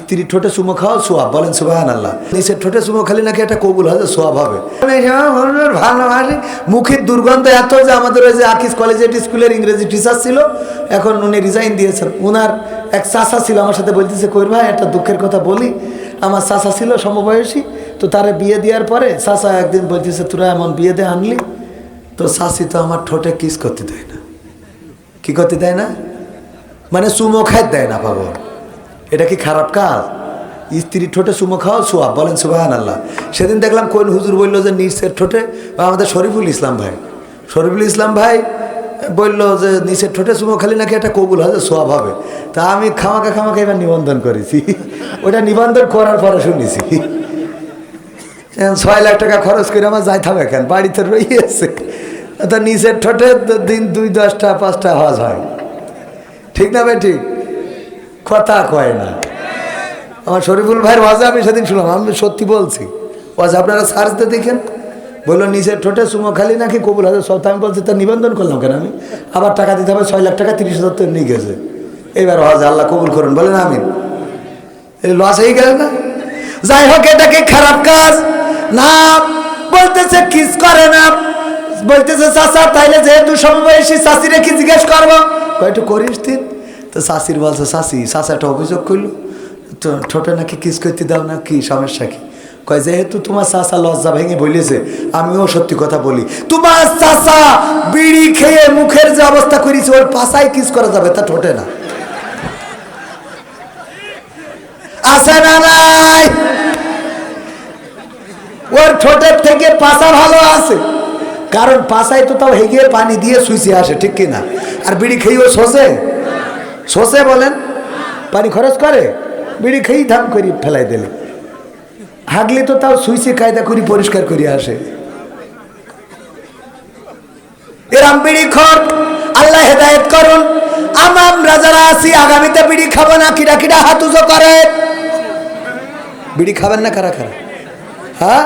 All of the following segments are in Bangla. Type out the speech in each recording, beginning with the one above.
স্ত্রী ঠোঁটে চুমো খাওয়া সোয়াব, বলেন সুবাহান আল্লাহ নিচের ঠোঁটে চুমো খালি নাকি একটা কবুল হয় সোয়াব হবে। ভালোবাসি। মুখের দুর্গন্ধ এত যে আমাদের ওই যে আকিস কলেজে স্কুলের ইংরেজি টিচার ছিল, এখন উনি রিজাইন দিয়েছেন। ওনার এক চাষা ছিল, আমার সাথে বলতেছে কইর ভাই, একটা দুঃখের কথা বলি। আমার চাষা ছিল সমবয়সী, তো তারা বিয়ে দেওয়ার পরে চাষা একদিন বলতেছে, তোরা এমন বিয়ে দিয়ে আনলি তো শাশি তো আমার ঠোঁটে কিস করতে দেয় না। কি করতে দেয় না? মানে চুমো খাই দেয় না, বাবা। এটা কি খারাপ কাজ? স্ত্রী ঠোঁটে চুমো খাওয়া সোয়াব, বলেন সুবাহান আল্লাহ সেদিন দেখলাম কোন হুজুর বলল যে নিচের ঠোঁটে আমাদের শরীফুল ইসলাম ভাই, শরীফুল ইসলাম ভাই বলল যে নিচের ঠোঁটে চুমো খালি নাকি একটা কবুল হয় যে সোয়াব হবে। তা আমি খামাকা খামাকা এবার নিবন্ধন করেছি। ওটা নিবন্ধন করার পরে শুনেছি। ছয় লাখ টাকা খরচ করে আমার যাই থাকবে কেন বাড়িতে রয়েছে তা নিচের ঠোঁটে দিন দুই, দশটা, পাঁচটা হজ হয়। ঠিক না ভাই, ঠিক? কথা কয় না। আমার শরীফুল ভাইয়ের ওয়াজে আমি সেদিন শুনলাম, আমি সত্যি বলছি। ওয়াজ আপনারা সার্চ দিয়ে দেখেন। বলল নিজের ঠোঁটে সুমো খালি নাকি কবুল হাজার সব আমি বলছি, তা নিবন্ধন করলাম কেন আমি? আবার টাকা দিতে হবে, ছয় লাখ টাকা, তিরিশ হাজার তো নিয়ে গেছে। এইবার ওয়াজ আল্লাহ কবুল করুন, বলেন আমি লস হয়ে গেল না? যাই হোক, এটা কি খারাপ কাজ? না, বলতেছে, কিস করে না। বলতেছে, চাচা, তাইলে যেহেতু সমবয়সী চাষিরে কি জিজ্ঞেস করব? কয়টু করিস তুই তো শাশির বলছে শাশি একটা অভিযোগ করল। তো ঠোঁটে নাকি কিস করতে দাও না, কি সমস্যা কি? কয়, যেহেতু তোমার চাচা লজ্জা ভেঙে বলেছে, আমিও সত্যি কথা বলি। তোমার চাচা বিড়ি খেয়ে মুখের যে অবস্থা করেছে, ওর পাশায় কিস করা যাবে তা ঠোঁটে না। আছে না নাই? ওর ঠোঁটের থেকে পাশা ভালো আছে। কারণ পাশায় তো তাও হেগিয়ে পানি দিয়ে সুইচে আসে, ঠিক কিনা? আর বিড়ি খেয়ে ও শোষে বলেন, পানি খরচ করে, বিড়ি খেয়েই ধাম করি ফেলাই দিলে। হাগলে তো তাও সুইচে কায়দা করি পরিষ্কার করি আসে। এরাম বিড়ি খর, আল্লাহ হেদায়েত করুন। আমরা যারা আছি, আগামীতে বিড়ি খাব না কিরা কিরা হাত উজো করে। বিড়ি খাবেন না কারা কারা? হ্যাঁ?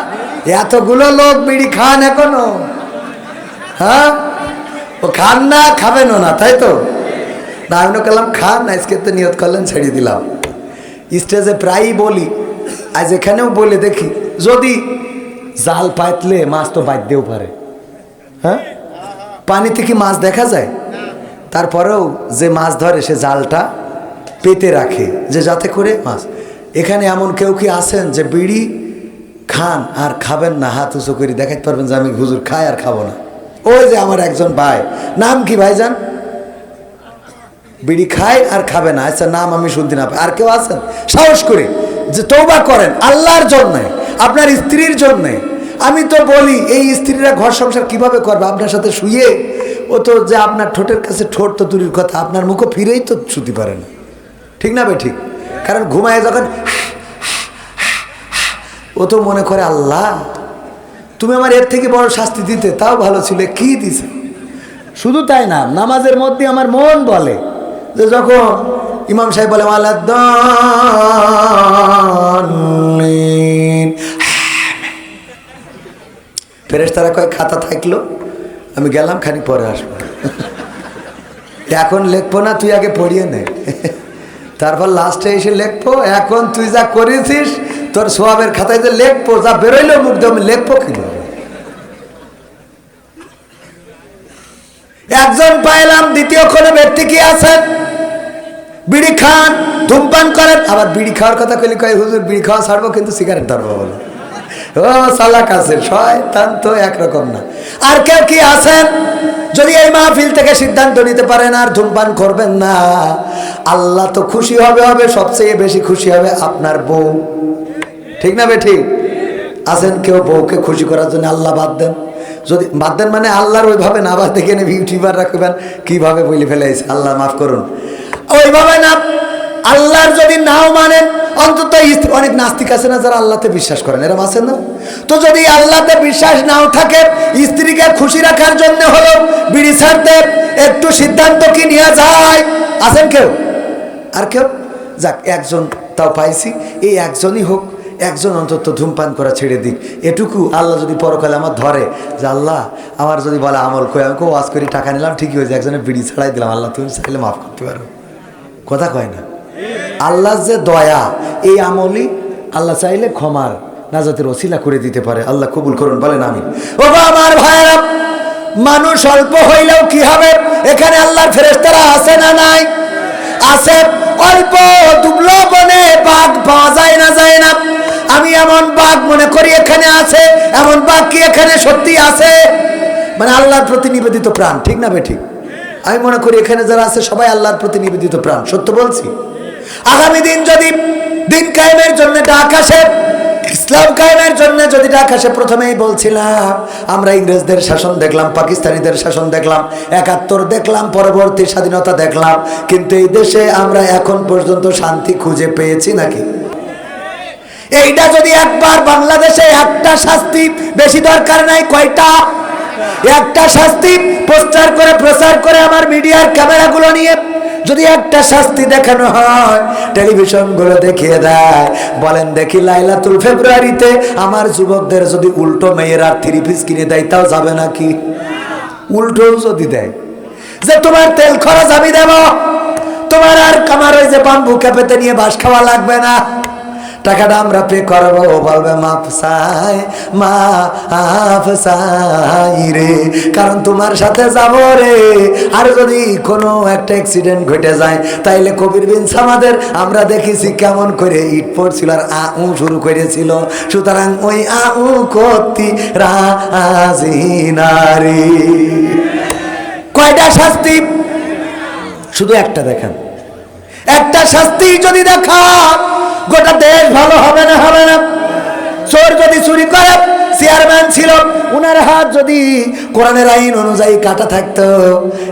এতগুলো লোক বিড়ি খান এখনও। হ্যাঁ? ও খান না, খাবেনও না, তাই তো? না আমি করলাম, খান, আজকে তো নিয়ত করলেন, ছেড়ে দিলাম। স্টেজে প্রায়ই বলি, আজ এখানেও বলে দেখি, যদি জাল পাতলে মাছ তো বাঁধতেও পারে। হ্যাঁ? পানিতে কি মাছ দেখা যায়? তারপরেও যে মাছ ধরে, সে জালটা পেতে রাখে, যে যাতে করে মাছ। এখানে এমন কেউ কি আছেন যে বিড়ি খান আর খাবেন না, হাত উঁচু করে দেখাতে পারবেন যে আমি হুজুর খাই আর খাব না। ওই যে আমার একজন ভাই, নাম কি ভাই ভাইজান? বিড়ি খায় আর খাবে না। আচ্ছা নাম আমি শুনতে না আর কেউ আছেন? সাহস করে যে তৌবা করেন আল্লাহর জন্যে, আপনার স্ত্রীর জন্যে। আমি তো বলি, এই স্ত্রীরা ঘর সংসার কীভাবে করবে? আপনার সাথে শুয়ে, ও তো যে আপনার ঠোঁটের কাছে ঠোঁট তো দূরের কথা, আপনার মুখও ফিরেই তো শুতে পারে না। ঠিক না ভাই, ঠিক? কারণ ঘুমায় যখন ও তো মনে করে, আল্লাহ, তুমি আমার এর থেকে বড় শাস্তি দিতে, তাও ভালো ছিল, কি দিছে? শুধু তাই না, নামাজের মধ্যে আমার মন বলে। যে যখন ইমাম সাহেব বলে ফেরেস তারা কয়, খাতা থাকল, আমি গেলাম, খানিক পরে আসব। এখন লিখব না, তুই আগে পড়িয়ে নে। তারপর লাস্টে এসে লিখব, এখন তুই যা করেছিস, তোর সোয়াবের খাতায় যে লিখব, যা বেরোইলো মুখ দিয়ে, আমি লিখব কীভাবে? একজন পাইলাম, দ্বিতীয় কোনো ব্যক্তি কি আছেন? বিড়ি খান, ধূমপান করেন, আবার বিড়ি খাওয়ার কথা কইলে কয়, হুজুর, বিড়ি খাওয়া ছাড়বো কিন্তু সিগারেট ধরবো বলো। ও সালাক আছে, শয়তান তো একরকম না। আর কেউ কি আছেন? যদি এই মাহফিল থেকে সিদ্ধান্ত নিতে পারেন, আর ধূমপান করবেন না। আল্লাহ তো খুশি হবে হবে, সবচেয়ে বেশি খুশি হবে আপনার বউ। ঠিক না বে, ঠিক? আছেন কেউ বউকে খুশি করার জন্য আল্লাহ বাদ দেন? যদি বাদ দেন মানে আল্লাহর ওইভাবে না বাদ দেখে ইউটিউবার রাখবেন, কীভাবে বলে ফেলেছে আল্লাহ মাফ করুন। ওইভাবে না, আল্লাহর যদি নাও মানেন, অন্তত অনেক নাস্তিক আছে না যারা আল্লাহতে বিশ্বাস করেন, এরম আছেন না? তো যদি আল্লাহতে বিশ্বাস নাও থাকে, স্ত্রীকে খুশি রাখার জন্য হলো বিড়ি ছাড়তে, একটু সিদ্ধান্ত কি নেওয়া যায়? আছেন কেউ? আর কেউ? যাক, একজন তাও পাইছি, এই একজনই হোক, একজন অন্তত ধূমপান করা ছেড়ে দিক। এটুকু আল্লাহ যদি পরকালে আমার ধরে, যে আল্লাহ, আমার যদি বলে আমল কই আমাকে ওয়াজ করি, টাকা নিলাম, ঠিকই হয়েছে, একজনের বিড়ি ছাড়াই দিলাম, আল্লাহ তুমি চাইলে মাফ করতে পারো। কথা কয় না। আল্লাহ যে দয়া, এই আমলই আল্লাহ চাইলে ক্ষমার নাজাতের ওসিলা করে দিতে পারে। আল্লাহ কবুল করুন, বলেন আমি আমার ভাইয়েরা, মানুষ অল্প হইলেও কি হবে? এখানে আল্লাহর ফেরেস্তারা আছে না নাই? আছে। অল্প দুবলো বনে বাঘ পাওয়া যায় না যায় না। আমি এমন বাঘ মনে করি এখানে আছে, এমন বাঘ কি এখানে সত্যি আছে? মানে আল্লাহর প্রতি নিবেদিত প্রাণ, ঠিক না বেঠিক আমি মনে করি এখানে যারা আছে, সবাই আল্লাহর প্রতি নিবেদিত প্রাণ। সত্য বলছি? আগামী দিন যদি দিন কায়েমের জন্য ডাক আসে, ইসলাম কায়েমের জন্য যদি ডাক আসে, প্রথমেই বলছিলাম, আমরা ইংরেজদের শাসন দেখলাম, পাকিস্তানিদের শাসন দেখলাম, একাত্তর দেখলাম, পরবর্তী স্বাধীনতা দেখলাম, কিন্তু এই দেশে আমরা এখন পর্যন্ত শান্তি খুঁজে পেয়েছি নাকি? এইটা যদি একবার বাংলাদেশে একটা শাস্তি বেশি দরকার নাই, কয়টা? একটা শাস্তি প্রচার করে প্রচার করে আমার মিডিয়ার ক্যামেরাগুলো নিয়ে যদি একটা শাস্তি দেখানো হয় টেলিভিশনগুলো দেখিয়ে দেয়। বলেন দেখি লাইলাতুল ফেব্রুয়ারিতে আমার যুবকদের যদি উল্টো মেয়েরা থ্রি পিস কিনে দেয়, তাও যাবে নাকি? উল্টো যদি দেয়। যে তোমার তেল খরচ আমি দেব, তোমার আর আমার ওই যে বাম্বু ক্যাপেতে নিয়ে বাস খাওয়া লাগবে না। টাকাটা আমরা পে করব বলবে, মাপ সাই মাফ সাই রে। কারণ তোমার সাথে যাব রে। আর যদি কোনো একটা অ্যাক্সিডেন্ট ঘটে যায়, তাইলে কবির বিন আমাদের আমরা দেখেছি কেমন করে ইট পড়ছিল আর আ উ শুরু করেছিল। সুতরাং ওই আ উ করতি রাজি নারী কয়টা শাস্তি? শুধু একটা দেখেন। একটা শাস্তি যদি দেখা গোটা দেশ ভালো হবে না হবে না। চোর যদি চুরি করে, চেয়ারম্যান ছিল, উনার হাত যদি কোরআনের আইন অনুযায়ী কাটা থাকতো,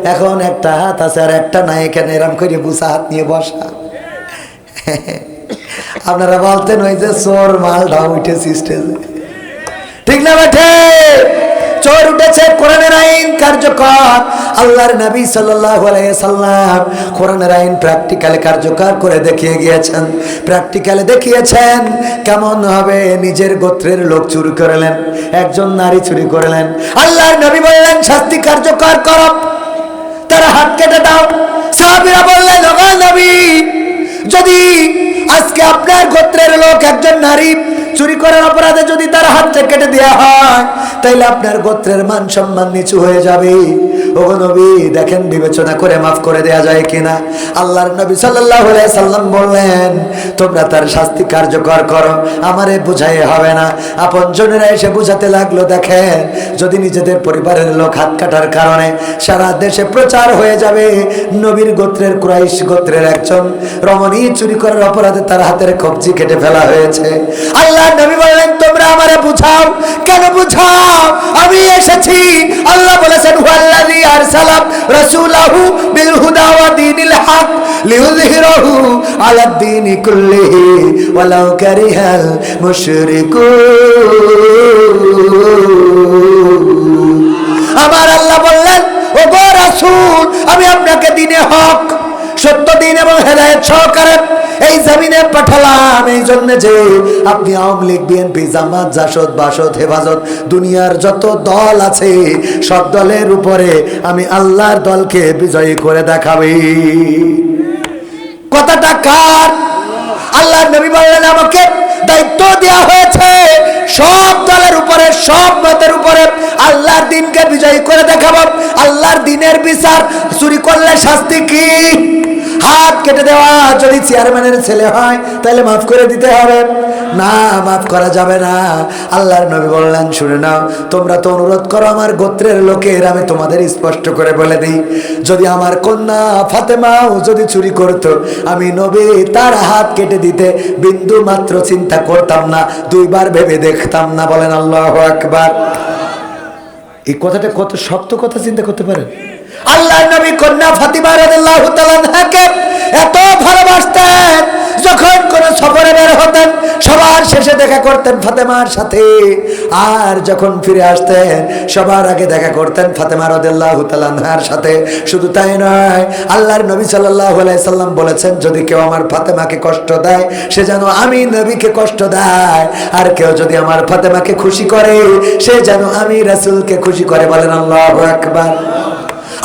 এখন একটা হাত আছে আর একটা নাই, এখানে এরম করে বুসা হাত নিয়ে বসা। আপনারা বলতেন ওই যে চোর মাল মালটা উঠেছি স্টেজে। ঠিক না বেঠে চোর উঠেছে, কোরআনের আইন কার্যকর। আল্লাহর নবী সাল্লাল্লাহু আলাইহি সাল্লাম কোরআনের আইন প্র্যাকটিক্যালে কার্যকর করে দেখিয়ে গিয়েছেন। প্র্যাকটিক্যালে দেখিয়েছেন কেমন হবে, নিজের গোত্রের লোক চুরি করলেন, একজন নারী চুরি করলেন। আল্লাহর নবী বললেন, শাস্তি কার্যকর করো। তারা হাত কেটে দাও। সাহাবীরা বললেন নবী, যদি আজকে আপনার গোত্রের লোক একজন নারী চুরি করার অপরাধে যদি তার হাতটা কেটে দেওয়া হয় তাইলে আপনার গোত্রের মান সম্মান নিচু হয়ে যাবে। ও নবী, দেখেন বিবেচনা করে মাফ করে দেয়া যায় কিনা। আল্লাহর নবী আলাইহি সাল্লাম বললেন, তোমরা তার শাস্তি কার্যকর করো, আমারে বুঝাই হবে না। আপন জনেরা এসে বুঝাতে লাগল, দেখেন, যদি নিজেদের পরিবারের লোক হাত কাটার কারণে সারা দেশে প্রচার হয়ে যাবে, নবীর গোত্রের কুরাইশ গোত্রের একজন রমণী চুরি করার অপরাধে তার হাতের কবজি কেটে ফেলা হয়েছে। আল্লাহ নবী বললেন, তোমরা আমারে বুঝাও। কেন বুঝাও? আমি এসেছি। আল্লাহ বলেছেন, হুয়াল্লাযী আরসালাম বিল হক আলা দ্বীন কুল্লিহি ওয়ালাউ কারিহাল মুশরিকুন। আমার আল্লাহ বললেন ও গো রাসূল, আমি আপনাকে দিনে হক সত্য দিন এবং হেদায়েত সহকারে এই জমিনে পাঠালাম। এই জন্য যে আপনি আওয়ামী লীগ, বিএনপি, জামাত, জাসদ, বাসদ, হেফাজত, দুনিয়ার যত দল আছে, সব দলের উপরে আমি আল্লাহর দলকে বিজয়ী করে দেখাবি। কথাটা কার? আল্লাহর নবী বললেন, আমাকে দায়িত্ব দেওয়া হয়েছে সব দলের উপরে, সব মতের উপরে আল্লাহর দিনকে বিজয়ী করে দেখাবো। আল্লাহর দিনের বিচার চুরি করলে শাস্তি কি? হাত কেটে দেওয়া, যদি চেয়ারম্যানের ছেলে হয়, তাহলে মাফ করে দিতে হবে। না, মাফ করা যাবে না। আল্লাহর নবী বললেন, শুনে নাও, তোমরা তো অনুরোধ করো আমার গোত্রের লোকের, আমি তোমাদের স্পষ্ট করে বলে দিই। যদি আমার কন্যা ফাতেমাও যদি চুরি করত, আমি নবী তার হাত কেটে দিতে বিন্দু মাত্র চিন্তা করতাম না, দুইবার ভেবে দেখতাম না। বলেন আল্লাহ আকবার। এই কথাটা কত শক্ত কথা চিন্তা করতে পারেন? আল্লাহ নবী কন্যা ফাতিমা রাদিয়াল্লাহু তাআলাকে এত ভালোবাসতেন, যখন কোন সফরে বের হতেন, সবার শেষে দেখা করতেন ফাতেমার সাথে। আর যখন ফিরে আসতেন, সবার আগে দেখা করতেন ফাতেমা রাদিয়াল্লাহু তাআলার সাথে। শুধু তাই নয়, আল্লাহর নবী আলাইহি সাল্লাম বলেছেন, যদি কেউ আমার ফাতেমাকে কষ্ট দেয়, সে যেন আমি নবীকে কষ্ট দেয়। আর কেউ যদি আমার ফাতেমাকে খুশি করে, সে যেন আমি রাসূলকে খুশি করে। বলেন আল্লাহু আকবার।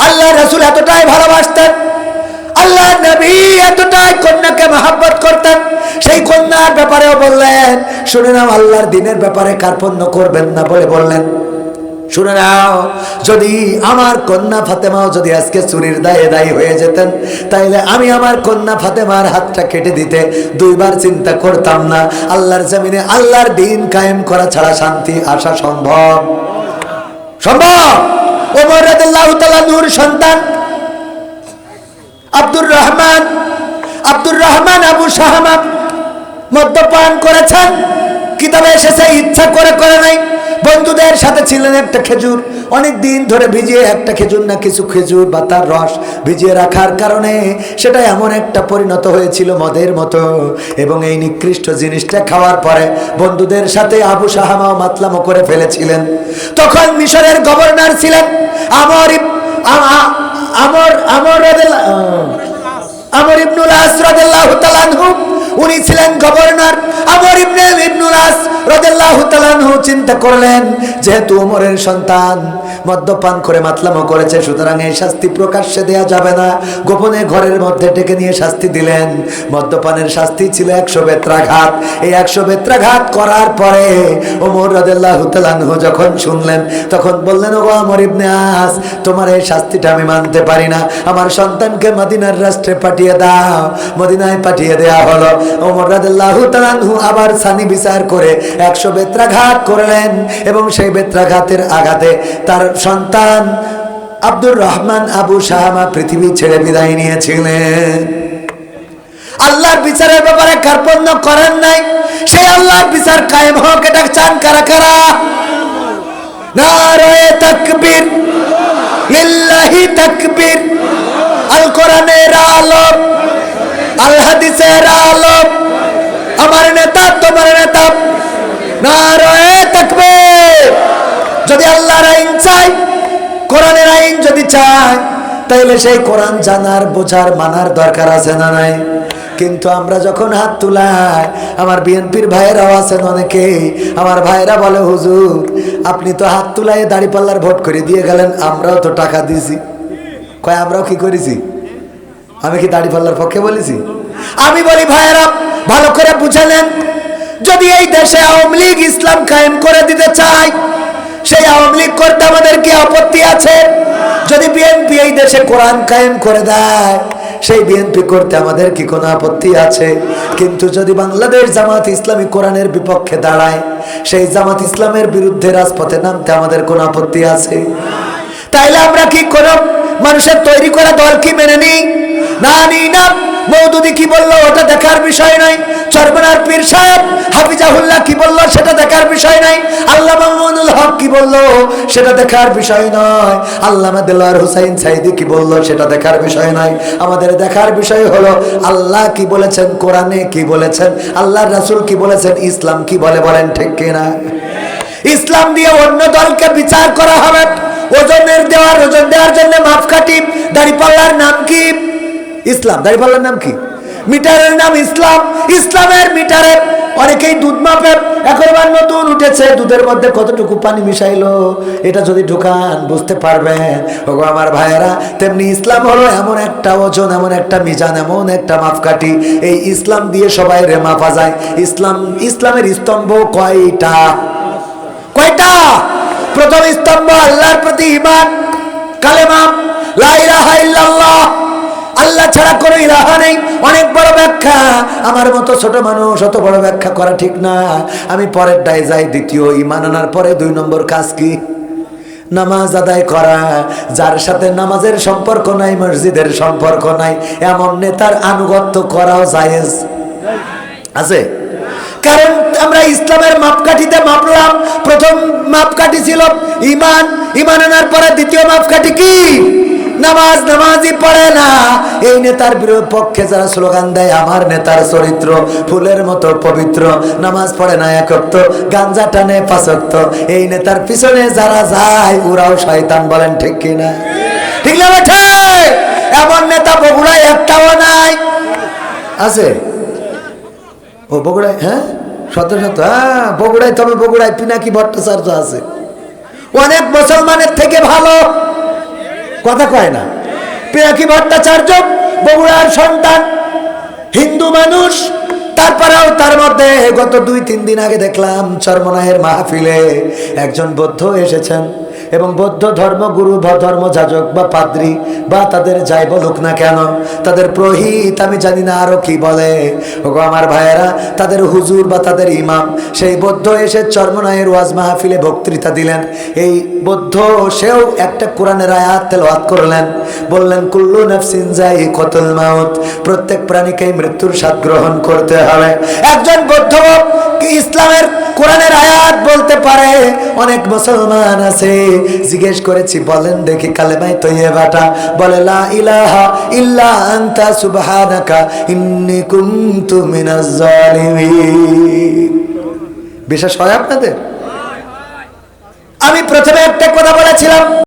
আল্লাহ রাসূল এতটাই ভালোবাসতেন আল্লাহ নবী এতটাই কন্যাকে মহাব্বত করতেন, সেই কন্যার ব্যাপারেও বললেন, শুনে নাও, আল্লাহর দিনের ব্যাপারে কার্পণ্য করবেন না বলে বললেন। শুনে নাও, যদি আমার কন্যা ফাতেমাও যদি আজকে চুরির দায়ে দায়ী হয়ে যেতেন, তাইলে আমি আমার কন্যা ফাতেমার হাতটা কেটে দিতে দুইবার চিন্তা করতাম না। আল্লাহর জমিনে আল্লাহর দিন কায়েম করা ছাড়া শান্তি আসা সম্ভব। সম্ভব? ওমর নূর সন্তান, আব্দুর রহমান আব্দুর রহমান আবু শাহমা মদ্যপান করেছেন। কিতাবে এসেছে, ইচ্ছা করে করে নাই। বন্ধুদের সাথে ছিলেন একটা খেজুর। অনেক দিন ধরে ভিজিয়ে একটা খেজুর না কিছু খেজুর বা তার রস ভিজিয়ে রাখার কারণে সেটা এমন একটা পরিণত হয়েছিল মদের মতো। এবং এই নিকৃষ্ট জিনিসটা খাওয়ার পরে বন্ধুদের সাথে আবু সাহামাও মাতলামো করে ফেলেছিলেন। তখন মিশরের গভর্নর ছিলেন আমর আমর আমর আমর ইবনুল আস রাদিয়াল্লাহু তাআলা উনি ছিলেন গভর্নর। আস রাদিয়াল্লাহু চিন্তা করলেন, যেহেতু ওমরের সন্তান, মদ্যপান করে মাতলামো করেছে, সুতরাং এই শাস্তি প্রকাশ্যে দেয়া যাবে না। গোপনে ঘরের মধ্যে ডেকে নিয়ে শাস্তি দিলেন। মদ্যপানের শাস্তি ছিল একশো বেত্রাঘাত। এই একশো বেত্রাঘাত করার পরে ওমর রাদিয়াল্লাহু তাআলা যখন শুনলেন, তখন বললেন, ওগো আমর ইবনে আস, তোমার এই শাস্তিটা আমি মানতে পারি না। আমার সন্তানকে মদিনার রাষ্ট্রে পাঠিয়ে দাও। মদিনায় পাঠিয়ে দেয়া হলো। ওমর রাদিয়াল্লাহু তাআলা আবার সানি বিচার করে একশো বেত্রাঘাত করলেন এবং সেই বেত্রাঘাতের আঘাতে তার সন্তান আব্দুর রহমান আবু শাহামা পৃথিবী ছেড়ে বিদায় নিয়েছিলেন। আল্লাহর বিচারের ব্যাপারে কার্পণ্য করেন নাই। সেই আল্লাহর বিচার কায়েম হোক, এটা চান কারা কারা? নারায়ে তাকবীর, লিল্লাহি তাকবীর আল কোরআনের আলো আল হাদিসের আমার নেতা, তোমার নেতা নারায়ে তাকবীর। যদি আল্লাহর আইন চাই কোরআনের আইন যদি চায়, তাইলে সেই কোরআন জানার, বোঝার, মানার দরকার আছে না নাই? কিন্তু আমরা যখন হাত তুলাই, আমার বিএনপির ভাইয়েরাও আছেন অনেকেই আমার ভাইয়েরা বলে, হুজুর, আপনি তো হাত তুলাই দাড়িপাল্লার ভোট করে দিয়ে গেলেন, আমরাও তো টাকা দিয়েছি। কয়, আমরাও কি করেছি? আমি কি দাড়িপাল্লার পক্ষে বলেছি? আমি বলি, ভাইয়েরা, ভালো করে বুঝে নেন যদি এই দেশে আওয়ামী লীগ ইসলাম কায়েম করে দিতে চায়, সেই আওয়ামী লীগ করতে আমাদের কি আপত্তি আছে? যদি বিএনপি এই দেশে কোরআন কায়েম করে দেয়, সেই বিএনপি করতে আমাদের কি কোনো আপত্তি আছে? কিন্তু যদি বাংলাদেশ জামাত ইসলামী কোরআনের বিপক্ষে দাঁড়ায়, সেই জামাত ইসলামের বিরুদ্ধে রাজপথে নামতে আমাদের কোনো আপত্তি আছে? তাইলে আমরা কি কোনো মানুষের তৈরি করা দল কি মেনে নিই? না নিই না। মৌদুদি কি বলল? ওটা দেখার বিষয় নয়। চরমনার পীর সাহেব হাফিজাহুল্লাহ কি বলল? সেটা দেখার বিষয় নাই আল্লাহ মাহমুদুল হক কি বলল? সেটা দেখার বিষয় নয়। আল্লামা দেলোয়ার হুসাইন সাইদি কি বলল? সেটা দেখার বিষয় নয়। আমাদের দেখার বিষয় হলো, আল্লাহ কি বলেছেন? কোরআনে কি বলেছেন? আল্লাহর রাসূল কি বলেছেন? ইসলাম কি বলে বলেন ঠিক কিনা? ইসলাম দিয়ে অন্য দলকে বিচার করা হবে। ওজনের দেওয়ার, ওজন দেওয়ার জন্য মাপকাঠি, দাড়িপাল্লার নাম কি? ইসলাম দাড়িপাল্লার নাম কি? মিটারের নাম ইসলাম। ইসলামের মিটারে অনেকেই দুধ মাপে। এখন নতুন উঠেছে, দুধের মধ্যে কতটুকু পানি মিশাইলো, এটা যদি ঢুকান বুঝতে পারবেন। ওগো আমার ভাইয়েরা, তেমনি ইসলাম হলো এমন একটা ওজন, এমন একটা মিজান, এমন একটা মাপকাঠি। এই ইসলাম দিয়ে সবাই রে মাপা যায়। ইসলাম, ইসলামের স্তম্ভ কয়টা? কয়টা? প্রথম স্তম্ভ আল্লাহর প্রতি ইমান কালেমা ব্যাখ্যা? আমার মতো ছোট মানুষ, অত বড় ব্যাখ্যা করা ঠিক না। আমি পরের ডাই যাই, দ্বিতীয় ইমান আনার পরে দুই নম্বর কাজ কি? নামাজ আদায় করা। যার সাথে নামাজের সম্পর্ক নাই, মসজিদের সম্পর্ক নাই, এমন নেতার আনুগত্য করাও জায়েজ। আছে? কারণ আমরা ইসলামের মাপকাঠিতে মাপলাম। প্রথম মাপকাঠি ছিল ইমান ইমান আনার পরে দ্বিতীয় মাপকাঠি কি? নামাজ নামাজই পড়ে না। এই নেতার পক্ষে যারা স্লোগান দেয়, আমার নেতার চরিত্র ফুলের মতো পবিত্র। নামাজ পড়ে না একত্র গাঞ্জা টানে পাঁচক্ত এই নেতার পিছনে যারা যায়, ওরাও শয়তান বলেন, ঠিক কিনা ঠিক না এমন নেতা বগুড়ায় একটাও নাই। আছে? ও বগুড়ায় হ্যাঁ? শত শত হ্যাঁ বগুড়ায় তবে বগুড়ায় পিনাকি ভট্টাচার্য আছে। অনেক মুসলমানের থেকে ভালো। কথা কয় না। পিনাকি ভট্টাচার্য, বগুড়ার সন্তান, হিন্দু মানুষ। তারপরেও তার মধ্যে গত দুই, তিন দিন আগে দেখলাম চরমনায়ের মাহফিলে একজন বৌদ্ধ এসেছেন এবং বৌদ্ধ ধর্মগুরু বা ধর্মযাজক বা পাদ্রী বা তাদের যাই বলুক না কেন, তাদের প্রহিত আমি জানি না আরও কি বলে। ওগো আমার ভাইয়েরা, তাদের হুজুর বা তাদের ইমাম, সেই বৌদ্ধ এসে চর্মনায়ের ওয়াজ মাহফিলে বক্তৃতা দিলেন। এই বৌদ্ধ সেও একটা কোরআনের আয়াত তেলাওয়াত করলেন। বললেন, কুল্লু নাফসিন যাই, কতল মাউত। প্রত্যেক প্রাণীকেই মৃত্যুর স্বাদ গ্রহণ করতে হবে। একজন বৌদ্ধ ইসলামের কোরআনের আয়াত বলতে পারে, অনেক মুসলমান আছে। জিজ্ঞেস করেছি, বলেন দেখি কালেমাই তৈয়বাটা। বলে, লা ইলাহা ইল্লা আনতা সুবহানাকা, ইন্নী কুনতু মিনাজ জালিমিন। বিশ্বাস হয় আপনাদের? আমি প্রথমে একটা কথা বলেছিলাম।